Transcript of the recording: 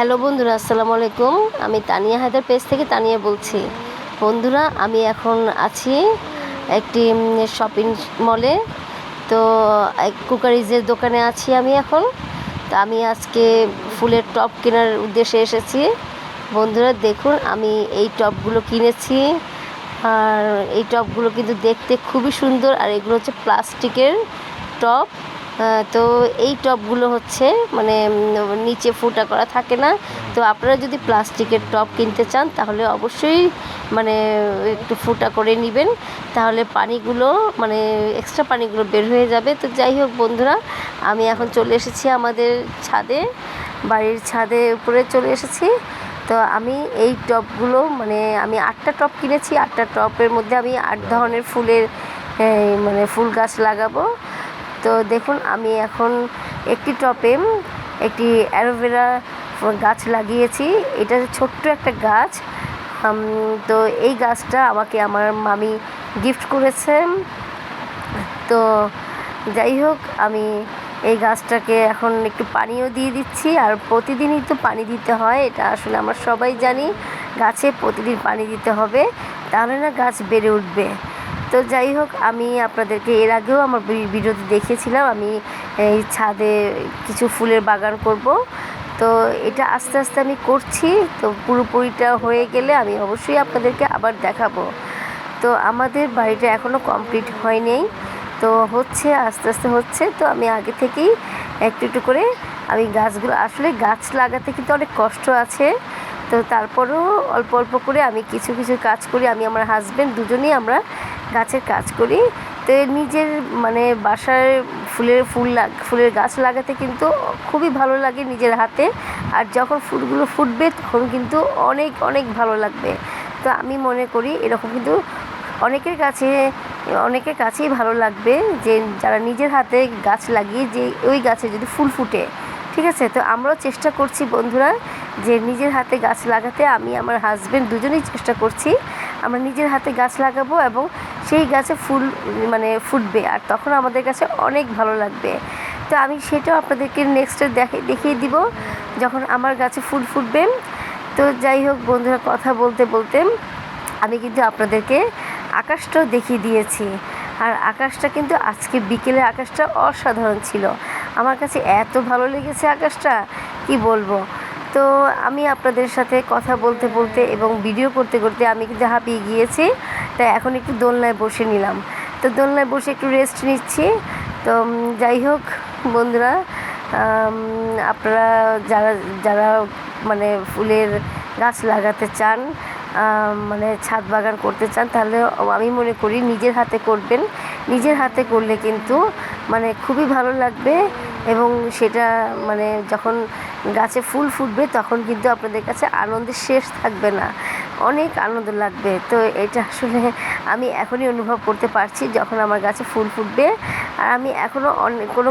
Hello বন্ধুরা, আসসালামু আলাইকুম। আমি তানিয়া হায়দার পেজ থেকে তানিয়া বলছি। বন্ধুরা, আমি এখন আছি একটি শপিং মলে তো কুকারিজের দোকানে আছি আমি এখন। তো আমি আজকে ফুলের টপ কেনার উদ্দেশ্যে এসেছি। বন্ধুরা, দেখুন, আমি এই টপগুলো কিনেছি। আর এই টপগুলো কিন্তু দেখতে খুবই সুন্দর। আর এগুলো হচ্ছে প্লাস্টিকের টপ। তো এই টবগুলো হচ্ছে মানে নিচে ফুটা করা থাকে না। তো আপনারা যদি প্লাস্টিকের টব কিনতে চান, তাহলে অবশ্যই মানে একটু ফুটা করে নেবেন। তাহলে পানিগুলো মানে এক্সট্রা পানিগুলো বের হয়ে যাবে। তো যাই হোক বন্ধুরা, আমি এখন চলে এসেছি আমাদের ছাদে, বাড়ির ছাদে উপরে চলে এসেছি। তো আমি এই টবগুলো মানে আমি আটটা টব কিনেছি। আটটা টবের মধ্যে আমি আট ধরনের ফুলের মানে ফুল গাছ লাগাবো। তো দেখুন, আমি এখন একটি টপে একটি অ্যালোভেরা গাছ লাগিয়েছি। এটা ছোট্ট একটা গাছ। তো এই গাছটা আমাকে আমার মামি গিফট করেছে। তো যাই হোক, আমি এই গাছটাকে এখন একটু পানিও দিয়ে দিচ্ছি। আর প্রতিদিনই তো পানি দিতে হয়, এটা আসলে আমরা সবাই জানি। গাছে প্রতিদিন পানি দিতে হবে, তাহলে না গাছ বেড়ে উঠবে। তো যাই হোক, আমি আপনাদেরকে এর আগেও আমার ভিডিওতে দেখিয়েছিলাম, আমি এই ছাদে কিছু ফুলের বাগান করব। তো এটা আস্তে আস্তে আমি করছি, তো পুরোপুরিটা হয়ে গেলে আমি অবশ্যই আপনাদেরকে আবার দেখাবো। তো আমাদের বাড়িটা এখনও কমপ্লিট হয়নি তো হচ্ছে, আস্তে আস্তে হচ্ছে, তো আমি আগে থেকেই একটু একটু করে আমি গাছগুলো, আসলে গাছ লাগাতে কিন্তু অনেক কষ্ট আছে, তো তারপরেও অল্প অল্প করে আমি কিছু কিছু কাজ করি, আমি আমার হাজব্যান্ড দুজনেই আমরা গাছের কাজ করি। তো নিজের মানে বাসার ফুলের ফুল লাগ, ফুলের গাছ লাগাতে কিন্তু খুবই ভালো লাগে নিজের হাতে। আর যখন ফুলগুলো ফুটবে তখন কিন্তু অনেক অনেক ভালো লাগবে। তো আমি মনে করি এরকম কিন্তু অনেকের কাছে, অনেকের কাছেই ভালো লাগবে যে যারা নিজের হাতে গাছ লাগিয়ে যে ওই গাছে যদি ফুল ফুটে। ঠিক আছে? তো আমরাও চেষ্টা করছি বন্ধুরা যে নিজের হাতে গাছ লাগাতে। আমি, আমার হাজব্যান্ড দুজনেই চেষ্টা করছি আমরা নিজের হাতে গাছ লাগাবো এবং সেই গাছে ফুল মানে ফুটবে আর তখন আমাদের কাছে অনেক ভালো লাগবে। তো আমি সেটাও আপনাদেরকে নেক্সটে দেখে, দেখিয়ে দিব যখন আমার গাছে ফুল ফুটবে। তো যাই হোক বন্ধুরা, কথা বলতে বলতে আমি কিন্তু আপনাদেরকে আকাশটাও দেখিয়ে দিয়েছি। আর আকাশটা কিন্তু আজকে বিকেলে আকাশটা অসাধারণ ছিল। আমার কাছে এত ভালো লেগেছে আকাশটা, কি বলব? তো আমি আপনাদের সাথে কথা বলতে বলতে এবং ভিডিও করতে করতে আমি কিন্তু হাঁপিয়ে গিয়েছি তাই এখন একটু দোলনায় বসে নিলাম। তো দোলনায় বসে একটু রেস্ট নিচ্ছি। তো যাই হোক, বন্ধুরা আপনারা যারা যারা মানে ফুলের গাছ লাগাতে চান মানে ছাদ বাগান করতে চান, তাহলে আমি মনে করি নিজের হাতে করবেন। নিজের হাতে করলে কিন্তু মানে খুবই ভালো লাগবে এবং সেটা মানে যখন গাছে ফুল ফুটবে, তখন কিন্তু আপনাদের কাছে আনন্দের শেষ থাকবে না। অনেক আনন্দ লাগবে। তো এটা আসলে আমি এখনই অনুভব করতে পারছি যখন আমার গাছে ফুল ফুটবে। আর আমি এখনও অনেক কোনো